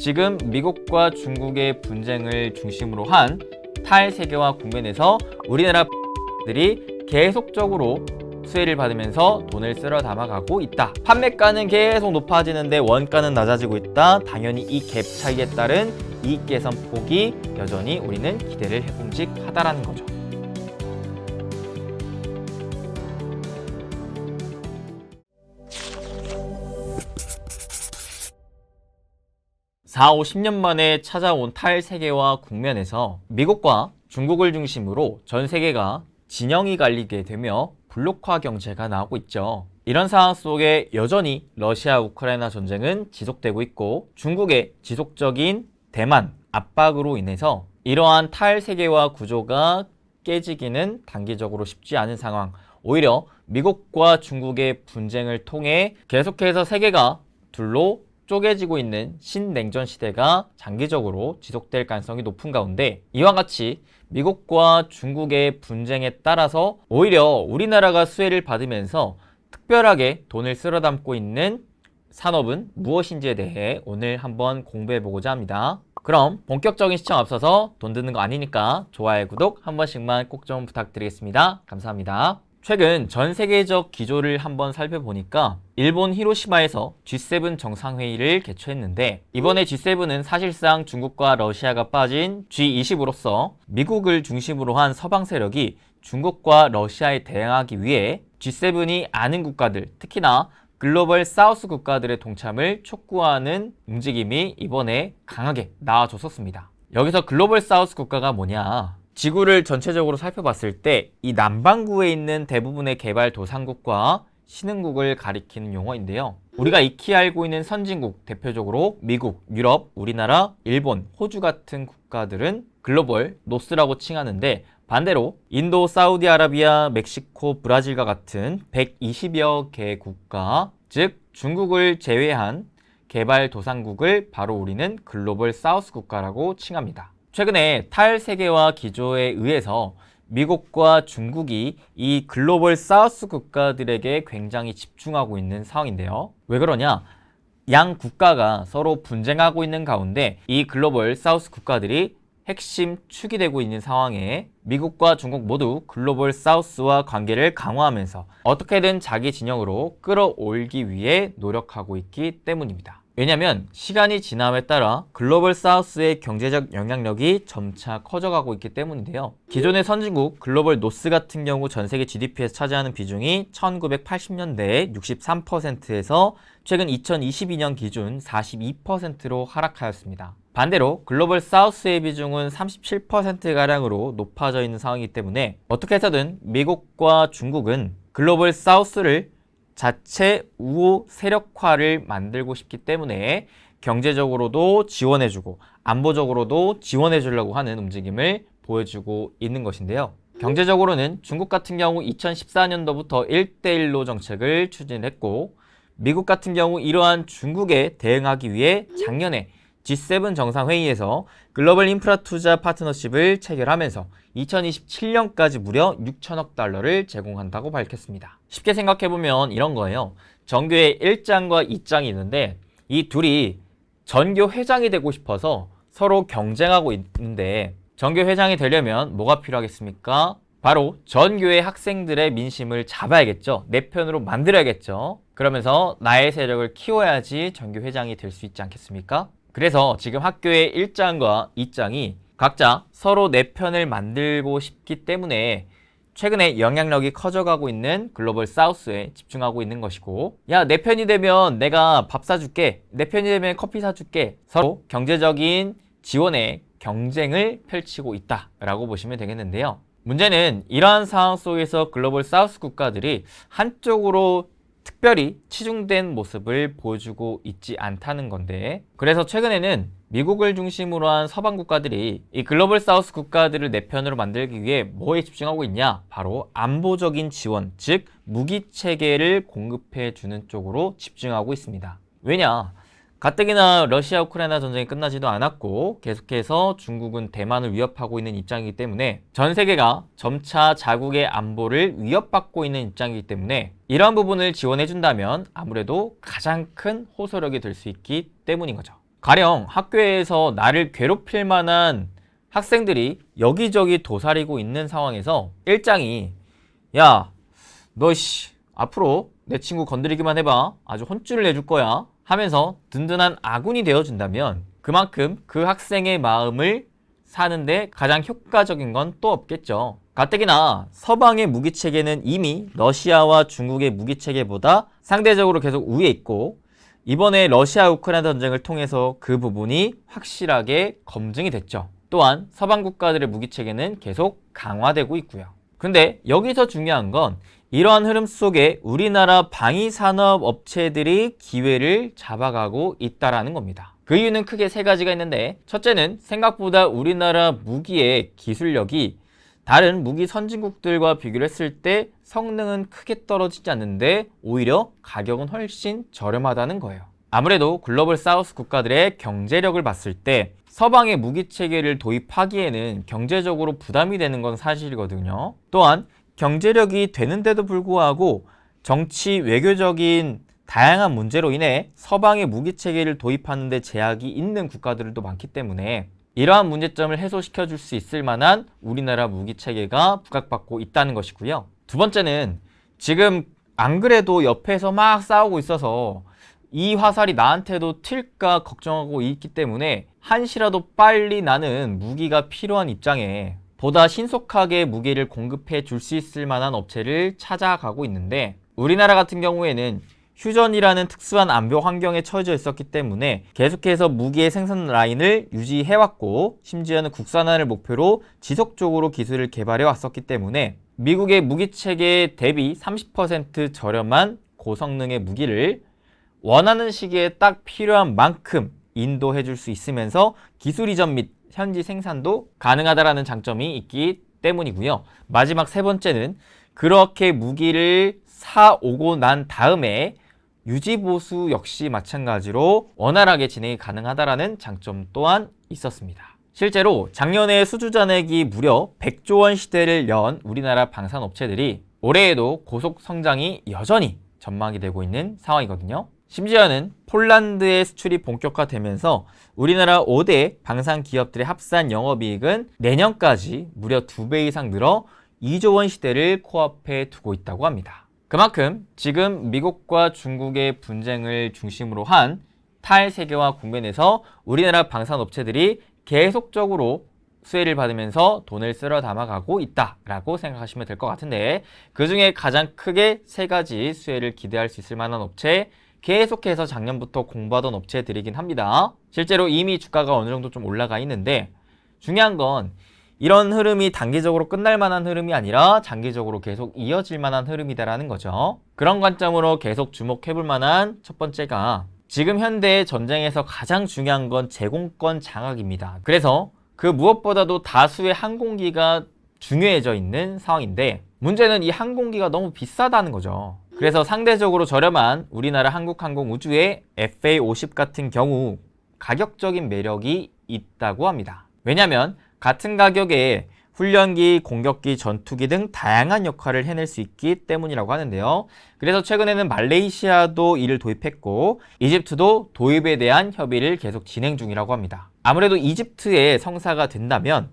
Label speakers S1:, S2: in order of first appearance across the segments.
S1: 지금 미국과 중국의 분쟁을 중심으로 한 탈세계화 국면에서 우리나라 들이 계속적으로 수혜를 받으면서 돈을 쓸어 담아가고 있다. 판매가는 계속 높아지는데 원가는 낮아지고 있다. 당연히 이 갭 차이에 따른 이익 개선 폭이 여전히 우리는 기대를 해봄직하다라는 거죠. 4, 50년 만에 찾아온 탈세계화 국면에서 미국과 중국을 중심으로 전 세계가 진영이 갈리게 되며 블록화 경제가 나오고 있죠. 이런 상황 속에 여전히 러시아 우크라이나 전쟁은 지속되고 있고 중국의 지속적인 대만 압박으로 인해서 이러한 탈세계화 구조가 깨지기는 단기적으로 쉽지 않은 상황. 오히려 미국과 중국의 분쟁을 통해 계속해서 세계가 둘로 쪼개지고 있는 신냉전 시대가 장기적으로 지속될 가능성이 높은 가운데 이와 같이 미국과 중국의 분쟁에 따라서 오히려 우리나라가 수혜를 받으면서 특별하게 돈을 쓸어 담고 있는 산업은 무엇인지에 대해 오늘 한번 공부해 보고자 합니다. 그럼 본격적인 시청 앞서서 돈 드는 거 아니니까 좋아요, 구독 한 번씩만 꼭 좀 부탁드리겠습니다. 감사합니다. 최근 전 세계적 기조를 한번 살펴보니까 일본 히로시마에서 G7 정상회의를 개최했는데 이번에 G7은 사실상 중국과 러시아가 빠진 G20으로서 미국을 중심으로 한 서방 세력이 중국과 러시아에 대응하기 위해 G7이 아는 국가들, 특히나 글로벌 사우스 국가들의 동참을 촉구하는 움직임이 이번에 강하게 나와줬었습니다. 여기서 글로벌 사우스 국가가 뭐냐? 지구를 전체적으로 살펴봤을 때 이 남반구에 있는 대부분의 개발 도상국과 신흥국을 가리키는 용어인데요. 우리가 익히 알고 있는 선진국, 대표적으로 미국, 유럽, 우리나라, 일본, 호주 같은 국가들은 글로벌 노스라고 칭하는데 반대로 인도, 사우디아라비아, 멕시코, 브라질과 같은 120여 개 국가, 즉 중국을 제외한 개발 도상국을 바로 우리는 글로벌 사우스 국가라고 칭합니다. 최근에 탈세계화 기조에 의해서 미국과 중국이 이 글로벌 사우스 국가들에게 굉장히 집중하고 있는 상황인데요. 왜 그러냐? 양 국가가 서로 분쟁하고 있는 가운데 이 글로벌 사우스 국가들이 핵심 축이 되고 있는 상황에 미국과 중국 모두 글로벌 사우스와 관계를 강화하면서 어떻게든 자기 진영으로 끌어올기 위해 노력하고 있기 때문입니다. 왜냐하면 시간이 지남에 따라 글로벌 사우스의 경제적 영향력이 점차 커져가고 있기 때문인데요. 기존의 선진국 글로벌 노스 같은 경우 전 세계 GDP에서 차지하는 비중이 1980년대에 63%에서 최근 2022년 기준 42%로 하락하였습니다. 반대로 글로벌 사우스의 비중은 37%가량으로 높아져 있는 상황이기 때문에 어떻게 해서든 미국과 중국은 글로벌 사우스를 자체 우호 세력화를 만들고 싶기 때문에 경제적으로도 지원해주고 안보적으로도 지원해주려고 하는 움직임을 보여주고 있는 것인데요. 경제적으로는 중국 같은 경우 2014년도부터 1대1로 정책을 추진했고 미국 같은 경우 이러한 중국에 대응하기 위해 작년에 G7 정상회의에서 글로벌 인프라 투자 파트너십을 체결하면서 2027년까지 무려 6천억 달러를 제공한다고 밝혔습니다. 쉽게 생각해보면 이런 거예요. 정교의 1장과 2장이 있는데 이 둘이 전교 회장이 되고 싶어서 서로 경쟁하고 있는데 전교 회장이 되려면 뭐가 필요하겠습니까? 바로 전교의 학생들의 민심을 잡아야겠죠. 내 편으로 만들어야겠죠. 그러면서 나의 세력을 키워야지 전교 회장이 될 수 있지 않겠습니까? 그래서 지금 학교의 1장과 2장이 각자 서로 내 편을 만들고 싶기 때문에 최근에 영향력이 커져가고 있는 글로벌 사우스에 집중하고 있는 것이고 야 내 편이 되면 내가 밥 사줄게 내 편이 되면 커피 사줄게 서로 경제적인 지원에 경쟁을 펼치고 있다라고 보시면 되겠는데요. 문제는 이러한 상황 속에서 글로벌 사우스 국가들이 한쪽으로 특별히 치중된 모습을 보여주고 있지 않다는 건데 그래서 최근에는 미국을 중심으로 한 서방 국가들이 이 글로벌 사우스 국가들을 내 편으로 만들기 위해 뭐에 집중하고 있냐? 바로 안보적인 지원, 즉 무기 체계를 공급해 주는 쪽으로 집중하고 있습니다. 왜냐? 가뜩이나 러시아 우크라이나 전쟁이 끝나지도 않았고 계속해서 중국은 대만을 위협하고 있는 입장이기 때문에 전 세계가 점차 자국의 안보를 위협받고 있는 입장이기 때문에 이러한 부분을 지원해 준다면 아무래도 가장 큰 호소력이 될 수 있기 때문인 거죠. 가령 학교에서 나를 괴롭힐 만한 학생들이 여기저기 도사리고 있는 상황에서 일장이 야, 너 씨, 앞으로 내 친구 건드리기만 해봐. 아주 혼쭐을 내줄 거야. 하면서 든든한 아군이 되어준다면 그만큼 그 학생의 마음을 사는데 가장 효과적인 건 또 없겠죠. 가뜩이나 서방의 무기 체계는 이미 러시아와 중국의 무기 체계보다 상대적으로 계속 우위에 있고 이번에 러시아 우크라이나 전쟁을 통해서 그 부분이 확실하게 검증이 됐죠. 또한 서방 국가들의 무기 체계는 계속 강화되고 있고요. 근데 여기서 중요한 건 이러한 흐름 속에 우리나라 방위 산업 업체들이 기회를 잡아가고 있다라는 겁니다. 그 이유는 크게 세 가지가 있는데 첫째는 생각보다 우리나라 무기의 기술력이 다른 무기 선진국들과 비교를 했을 때 성능은 크게 떨어지지 않는데 오히려 가격은 훨씬 저렴하다는 거예요. 아무래도 글로벌 사우스 국가들의 경제력을 봤을 때 서방의 무기 체계를 도입하기에는 경제적으로 부담이 되는 건 사실이거든요. 또한 경제력이 되는데도 불구하고 정치 외교적인 다양한 문제로 인해 서방의 무기 체계를 도입하는 데 제약이 있는 국가들도 많기 때문에 이러한 문제점을 해소시켜 줄 수 있을 만한 우리나라 무기 체계가 부각받고 있다는 것이고요. 두 번째는 지금 안 그래도 옆에서 막 싸우고 있어서 이 화살이 나한테도 튈까 걱정하고 있기 때문에 한시라도 빨리 나는 무기가 필요한 입장에 보다 신속하게 무기를 공급해 줄 수 있을 만한 업체를 찾아가고 있는데 우리나라 같은 경우에는 휴전이라는 특수한 안보 환경에 처해져 있었기 때문에 계속해서 무기의 생산 라인을 유지해왔고 심지어는 국산화를 목표로 지속적으로 기술을 개발해 왔었기 때문에 미국의 무기 체계 대비 30% 저렴한 고성능의 무기를 원하는 시기에 딱 필요한 만큼 인도해 줄 수 있으면서 기술 이전 및 현지 생산도 가능하다라는 장점이 있기 때문이고요. 마지막 세 번째는 그렇게 무기를 사오고 난 다음에 유지 보수 역시 마찬가지로 원활하게 진행이 가능하다라는 장점 또한 있었습니다. 실제로 작년에 수주 잔액이 무려 100조 원 시대를 연 우리나라 방산 업체들이 올해에도 고속 성장이 여전히 전망이 되고 있는 상황이거든요. 심지어는 폴란드의 수출이 본격화되면서 우리나라 5대 방산 기업들의 합산 영업이익은 내년까지 무려 2배 이상 늘어 2조 원 시대를 코앞에 두고 있다고 합니다. 그만큼 지금 미국과 중국의 분쟁을 중심으로 한 탈세계화 국면에서 우리나라 방산업체들이 계속적으로 수혜를 받으면서 돈을 쓸어 담아가고 있다라고 생각하시면 될 것 같은데 그 중에 가장 크게 세 가지 수혜를 기대할 수 있을 만한 업체 계속해서 작년부터 공부하던 업체들이긴 합니다. 실제로 이미 주가가 어느 정도 좀 올라가 있는데 중요한 건 이런 흐름이 단기적으로 끝날 만한 흐름이 아니라 장기적으로 계속 이어질 만한 흐름이다라는 거죠. 그런 관점으로 계속 주목해 볼 만한 첫 번째가 지금 현대의 전쟁에서 가장 중요한 건 제공권 장악입니다. 그래서 그 무엇보다도 다수의 항공기가 중요해져 있는 상황인데 문제는 이 항공기가 너무 비싸다는 거죠. 그래서 상대적으로 저렴한 우리나라 한국항공 우주의 FA50 같은 경우 가격적인 매력이 있다고 합니다. 왜냐하면 같은 가격에 훈련기, 공격기, 전투기 등 다양한 역할을 해낼 수 있기 때문이라고 하는데요. 그래서 최근에는 말레이시아도 이를 도입했고 이집트도 도입에 대한 협의를 계속 진행 중이라고 합니다. 아무래도 이집트에 성사가 된다면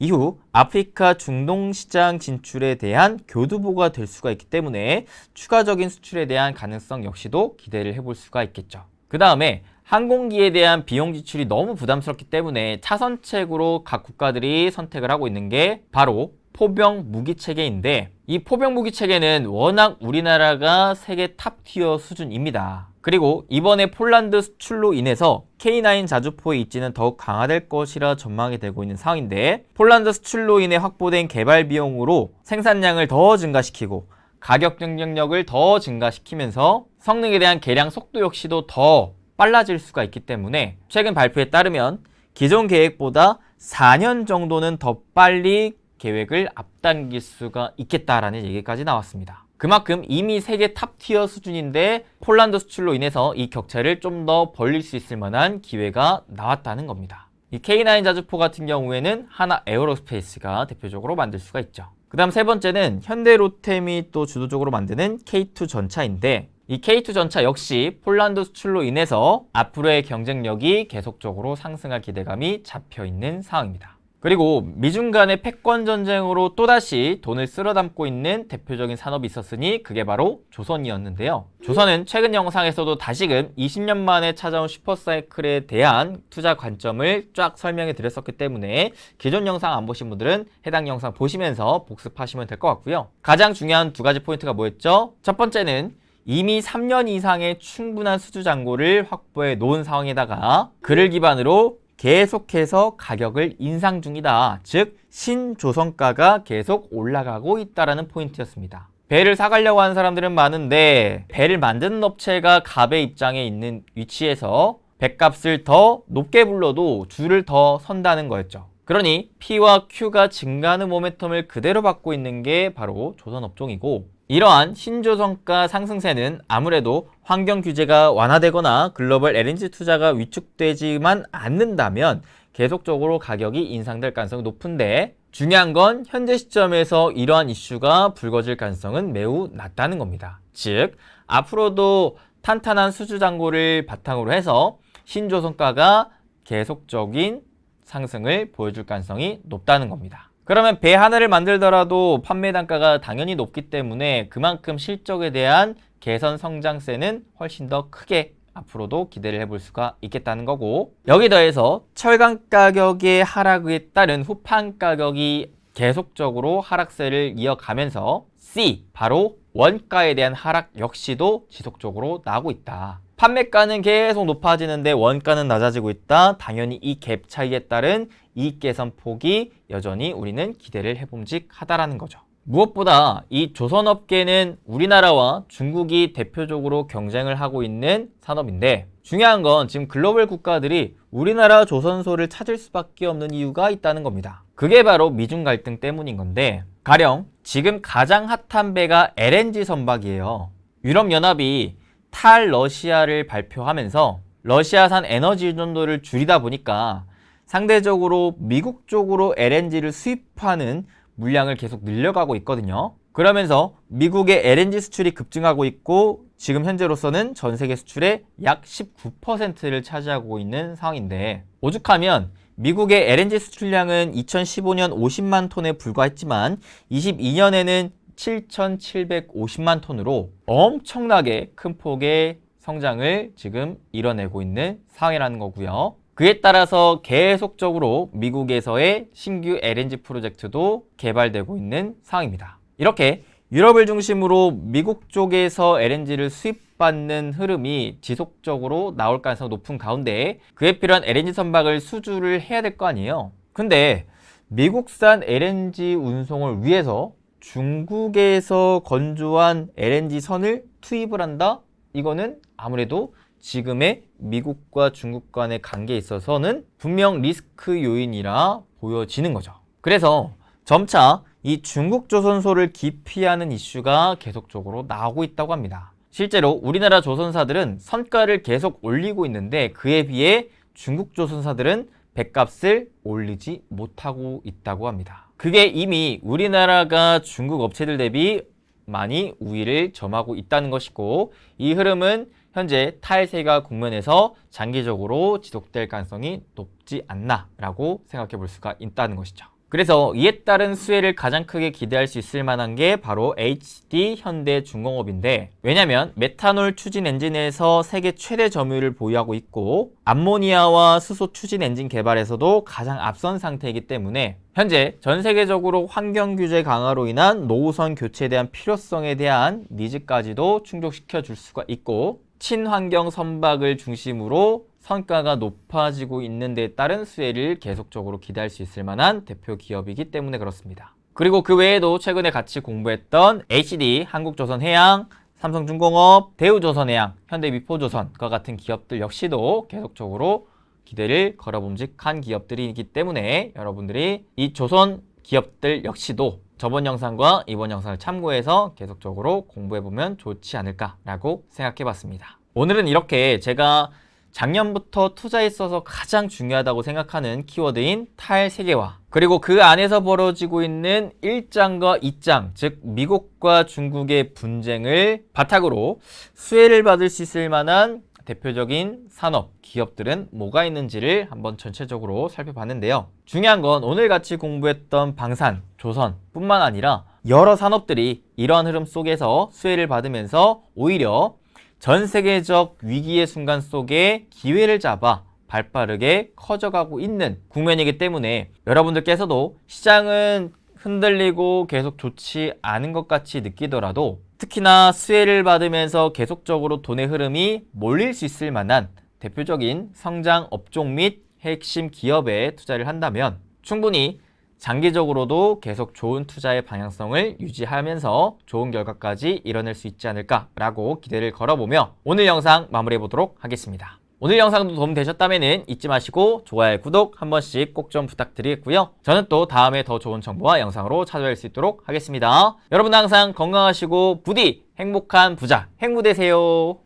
S1: 이후 아프리카 중동 시장 진출에 대한 교두보가 될 수가 있기 때문에 추가적인 수출에 대한 가능성 역시도 기대를 해볼 수가 있겠죠. 그 다음에 항공기에 대한 비용 지출이 너무 부담스럽기 때문에 차선책으로 각 국가들이 선택을 하고 있는 게 바로 포병 무기 체계인데 이 포병 무기 체계는 워낙 우리나라가 세계 탑티어 수준입니다. 그리고 이번에 폴란드 수출로 인해서 K9 자주포의 입지는 더욱 강화될 것이라 전망이 되고 있는 상황인데 폴란드 수출로 인해 확보된 개발 비용으로 생산량을 더 증가시키고 가격 경쟁력을 더 증가시키면서 성능에 대한 개량 속도 역시도 더 빨라질 수가 있기 때문에 최근 발표에 따르면 기존 계획보다 4년 정도는 더 빨리 계획을 앞당길 수가 있겠다라는 얘기까지 나왔습니다. 그만큼 이미 세계 탑티어 수준인데 폴란드 수출로 인해서 이 격차를 좀 더 벌릴 수 있을 만한 기회가 나왔다는 겁니다. 이 K9 자주포 같은 경우에는 하나 에어로스페이스가 대표적으로 만들 수가 있죠. 그 다음 세 번째는 현대로템이 또 주도적으로 만드는 K2 전차인데 이 K2 전차 역시 폴란드 수출로 인해서 앞으로의 경쟁력이 계속적으로 상승할 기대감이 잡혀 있는 상황입니다. 그리고 미중 간의 패권 전쟁으로 또다시 돈을 쓸어 담고 있는 대표적인 산업이 있었으니 그게 바로 조선이었는데요. 조선은 최근 영상에서도 다시금 20년 만에 찾아온 슈퍼사이클에 대한 투자 관점을 쫙 설명해 드렸었기 때문에 기존 영상 안 보신 분들은 해당 영상 보시면서 복습하시면 될 것 같고요. 가장 중요한 두 가지 포인트가 뭐였죠? 첫 번째는 이미 3년 이상의 충분한 수주 잔고를 확보해 놓은 상황에다가 그를 기반으로 계속해서 가격을 인상 중이다. 즉 신조선가가 계속 올라가고 있다라는 포인트였습니다. 배를 사가려고 하는 사람들은 많은데 배를 만드는 업체가 갑의 입장에 있는 위치에서 배값을 더 높게 불러도 줄을 더 선다는 거였죠. 그러니 P와 Q가 증가하는 모멘텀을 그대로 받고 있는 게 바로 조선업종이고 이러한 신조선가 상승세는 아무래도 환경 규제가 완화되거나 글로벌 LNG 투자가 위축되지만 않는다면 계속적으로 가격이 인상될 가능성이 높은데 중요한 건 현재 시점에서 이러한 이슈가 불거질 가능성은 매우 낮다는 겁니다. 즉 앞으로도 탄탄한 수주 잔고를 바탕으로 해서 신조선가가 계속적인 상승을 보여줄 가능성이 높다는 겁니다. 그러면 배 하나를 만들더라도 판매 단가가 당연히 높기 때문에 그만큼 실적에 대한 개선 성장세는 훨씬 더 크게 앞으로도 기대를 해볼 수가 있겠다는 거고 여기 더해서 철강 가격의 하락에 따른 후판 가격이 계속적으로 하락세를 이어가면서 C 바로 원가에 대한 하락 역시도 지속적으로 나오고 있다. 판매가는 계속 높아지는데 원가는 낮아지고 있다. 당연히 이 갭 차이에 따른 이익 개선 폭이 여전히 우리는 기대를 해봄직하다라는 거죠. 무엇보다 이 조선업계는 우리나라와 중국이 대표적으로 경쟁을 하고 있는 산업인데 중요한 건 지금 글로벌 국가들이 우리나라 조선소를 찾을 수밖에 없는 이유가 있다는 겁니다. 그게 바로 미중 갈등 때문인 건데 가령 지금 가장 핫한 배가 LNG 선박이에요. 유럽연합이 탈러시아를 발표하면서 러시아산 에너지 의존도를 줄이다 보니까 상대적으로 미국 쪽으로 LNG를 수입하는 물량을 계속 늘려가고 있거든요. 그러면서 미국의 LNG 수출이 급증하고 있고 지금 현재로서는 전 세계 수출의 약 19%를 차지하고 있는 상황인데 오죽하면 미국의 LNG 수출량은 2015년 50만 톤에 불과했지만 22년에는 7,750만 톤으로 엄청나게 큰 폭의 성장을 지금 이뤄내고 있는 상황이라는 거고요. 그에 따라서 계속적으로 미국에서의 신규 LNG 프로젝트도 개발되고 있는 상황입니다. 이렇게 유럽을 중심으로 미국 쪽에서 LNG를 수입받는 흐름이 지속적으로 나올 가능성이 높은 가운데 그에 필요한 LNG 선박을 수주를 해야 될 거 아니에요. 근데 미국산 LNG 운송을 위해서 중국에서 건조한 LNG 선을 투입을 한다? 이거는 아무래도 지금의 미국과 중국 간의 관계에 있어서는 분명 리스크 요인이라 보여지는 거죠. 그래서 점차 이 중국 조선소를 기피하는 이슈가 계속적으로 나오고 있다고 합니다. 실제로 우리나라 조선사들은 선가를 계속 올리고 있는데 그에 비해 중국 조선사들은 배값을 올리지 못하고 있다고 합니다. 그게 이미 우리나라가 중국 업체들 대비 많이 우위를 점하고 있다는 것이고 이 흐름은 현재 탈세가 국면에서 장기적으로 지속될 가능성이 높지 않나라고 생각해 볼 수가 있다는 것이죠. 그래서 이에 따른 수혜를 가장 크게 기대할 수 있을 만한 게 바로 HD 현대 중공업인데 왜냐면 메탄올 추진 엔진에서 세계 최대 점유율을 보유하고 있고 암모니아와 수소 추진 엔진 개발에서도 가장 앞선 상태이기 때문에 현재 전 세계적으로 환경 규제 강화로 인한 노후선 교체에 대한 필요성에 대한 니즈까지도 충족시켜 줄 수가 있고 친환경 선박을 중심으로 성과가 높아지고 있는 데 따른 수혜를 계속적으로 기대할 수 있을 만한 대표 기업이기 때문에 그렇습니다. 그리고 그 외에도 최근에 같이 공부했던 HD, 한국조선해양, 삼성중공업, 대우조선해양, 현대미포조선과 같은 기업들 역시도 계속적으로 기대를 걸어봄직한 기업들이기 때문에 여러분들이 이 조선 기업들 역시도 저번 영상과 이번 영상을 참고해서 계속적으로 공부해보면 좋지 않을까라고 생각해봤습니다. 오늘은 이렇게 제가 작년부터 투자에 있어서 가장 중요하다고 생각하는 키워드인 탈세계화 그리고 그 안에서 벌어지고 있는 1장과 2장 즉 미국과 중국의 분쟁을 바탕으로 수혜를 받을 수 있을 만한 대표적인 산업, 기업들은 뭐가 있는지를 한번 전체적으로 살펴봤는데요. 중요한 건 오늘 같이 공부했던 방산, 조선 뿐만 아니라 여러 산업들이 이러한 흐름 속에서 수혜를 받으면서 오히려 전 세계적 위기의 순간 속에 기회를 잡아 발 빠르게 커져가고 있는 국면이기 때문에 여러분들께서도 시장은 흔들리고 계속 좋지 않은 것 같이 느끼더라도 특히나 수혜를 받으면서 계속적으로 돈의 흐름이 몰릴 수 있을 만한 대표적인 성장 업종 및 핵심 기업에 투자를 한다면 충분히 장기적으로도 계속 좋은 투자의 방향성을 유지하면서 좋은 결과까지 이뤄낼 수 있지 않을까라고 기대를 걸어보며 오늘 영상 마무리해 보도록 하겠습니다. 오늘 영상도 도움되셨다면 잊지 마시고 좋아요, 구독 한 번씩 꼭 좀 부탁드리겠고요. 저는 또 다음에 더 좋은 정보와 영상으로 찾아뵐 수 있도록 하겠습니다. 여러분 항상 건강하시고 부디 행복한 부자, 행부 되세요.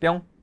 S1: 뿅.